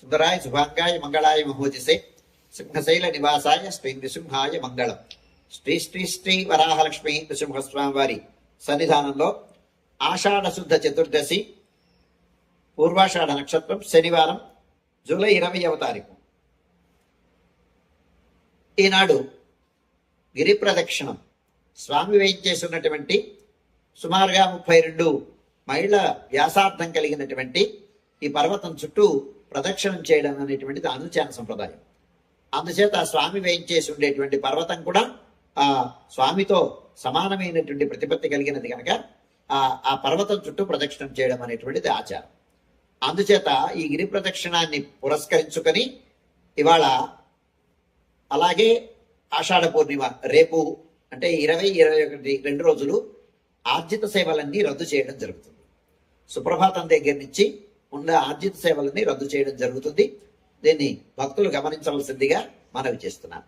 సుందరాయ శుభాంగాయ మంగళాయ మహోజసే. సింహశైల నివాసాయ శ్రీ నృసింహాయ మంగళం. శ్రీ శ్రీ శ్రీ వరాహలక్ష్మి నృసింహస్వామి వారి సన్నిధానంలో ఆషాఢ శుద్ధ చతుర్దశి పూర్వాషాఢ నక్షత్రం శనివారం జూలై ఇరవైవ తారీఖు. ఈనాడు గిరి ప్రదక్షిణం స్వామి వేయించేసినటువంటి సుమారుగా ముప్పై రెండు మైళ్ళ వ్యాసార్థం కలిగినటువంటి ఈ పర్వతం చుట్టూ ప్రదక్షిణం చేయడం అనేటువంటిది అనుచాన సంప్రదాయం. అందుచేత ఆ స్వామి వేయించేసి ఉండేటువంటి పర్వతం కూడా ఆ స్వామితో సమానమైనటువంటి ప్రతిపత్తి కలిగినది కనుక ఆ ఆ పర్వతం చుట్టూ ప్రదక్షిణం చేయడం అనేటువంటిది ఆచారం. అందుచేత ఈ గిరి ప్రదక్షిణాన్ని పురస్కరించుకొని ఇవాళ అలాగే ఆషాఢ పూర్ణిమ రేపు అంటే ఇరవై ఇరవై ఒకటి రెండు రోజులు ఆర్జిత సేవలన్నీ రద్దు చేయడం జరుగుతుంది. సుప్రభాతం దగ్గర నుంచి ఉన్న ఆర్జిత సేవలన్నీ రద్దు చేయడం జరుగుతుంది. దీన్ని భక్తులు గమనించవలసిందిగా మనవి చేస్తున్నాను.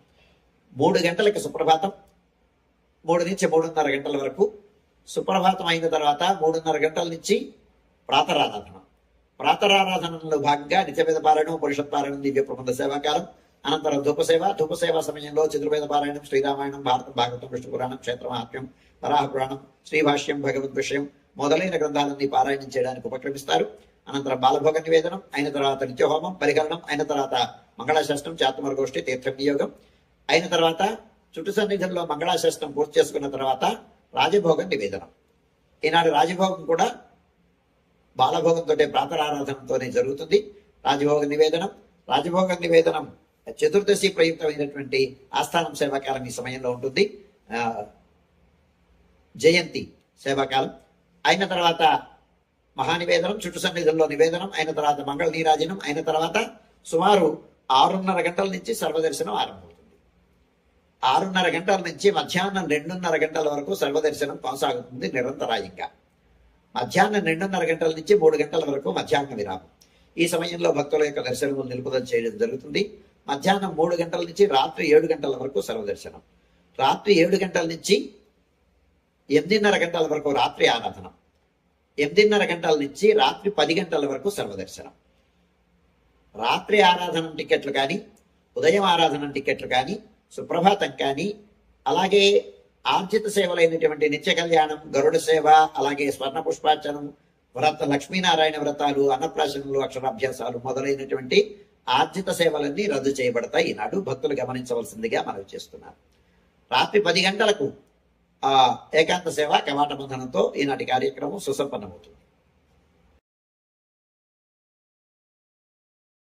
మూడు గంటలకి సుప్రభాతం మూడు నుంచి మూడున్నర గంటల వరకు సుప్రభాతం అయిన తర్వాత మూడున్నర గంటల నుంచి ప్రాతరారాధన. ప్రాతరారాధనలో భాగంగా నిత్యవేద పారాయణం పురుషత్ పారాయణం దివ్య ప్రబంధ సేవాకాలం అనంతరం ధూపసేవ ధూపసేవ సమయంలో చతుర్వేద పారాయణం శ్రీరామాయణం భారత భాగవతం విష్ణు పురాణం క్షేత్ర మహాత్మ్యం వరాహ పురాణం శ్రీభాష్యం భగవద్ విషయం మొదలైన గ్రంథాలన్నీ పారాయణం చేయడానికి ఉపక్రమిస్తారు. అనంతరం బాలభోగ నివేదనం అయిన తర్వాత నిత్యహోమం పరిహరణం అయిన తర్వాత మంగళాశాస్త్రం చాతుమర్గోష్ఠి తీర్థ వినియోగం అయిన తర్వాత చుట్టు సన్నిధిలో మంగళాశాస్త్రం పూర్తి చేసుకున్న తర్వాత రాజభోగ నివేదనం. ఈనాడు రాజభోగం కూడా బాలభోగంతో ప్రాతరారాధనతోనే జరుగుతుంది. రాజభోగ నివేదనం రాజభోగ నివేదనం చతుర్దశి ప్రయుక్తమైనటువంటి ఆస్థానం సేవాకాలం ఈ సమయంలో ఉంటుంది. జయంతి సేవాకాలం. అయిన తర్వాత మహానివేదనం చుట్టు సన్నిధుల్లో నివేదనం అయిన తర్వాత మంగళ నీరాజనం అయిన తర్వాత సుమారు ఆరున్నర గంటల నుంచి సర్వదర్శనం ఆరంభమవుతుంది. ఆరున్నర గంటల నుంచి మధ్యాహ్నం రెండున్నర గంటల వరకు సర్వదర్శనం కొనసాగుతుంది నిరంతరాయంగా. మధ్యాహ్నం రెండున్నర గంటల నుంచి మూడు గంటల వరకు మధ్యాహ్న విరామం. ఈ సమయంలో భక్తుల యొక్క దర్శనములు నిలుపుదల చేయడం జరుగుతుంది. మధ్యాహ్నం మూడు గంటల నుంచి రాత్రి ఏడు గంటల వరకు సర్వదర్శనం రాత్రి ఏడు గంటల నుంచి ఎనిమిదిన్నర గంటల వరకు రాత్రి ఆరాధన. ఎనిమిదిన్నర గంటల నుంచి రాత్రి పది గంటల వరకు సర్వదర్శనం రాత్రి ఆరాధన టికెట్లు కానీ ఉదయం ఆరాధన టికెట్లు కానీ సుప్రభాతం కానీ అలాగే ఆర్జిత సేవలైనటువంటి నిత్య కళ్యాణం గరుడ సేవ అలాగే స్వర్ణ పుష్పార్చనం వ్రత లక్ష్మీనారాయణ వ్రతాలు అన్నప్రాశనలు అక్షరాభ్యాసాలు మొదలైనటువంటి ఆర్జిత సేవలన్నీ రద్దు చేయబడతాయి. ఈనాడు భక్తులు గమనించవలసిందిగా మనవి చేస్తున్నారు. రాత్రి పది గంటలకు ఆ ఏకాంత సేవ కవాట బంధనంతో ఈనాటి కార్యక్రమం సుసంపన్నమవుతుంది.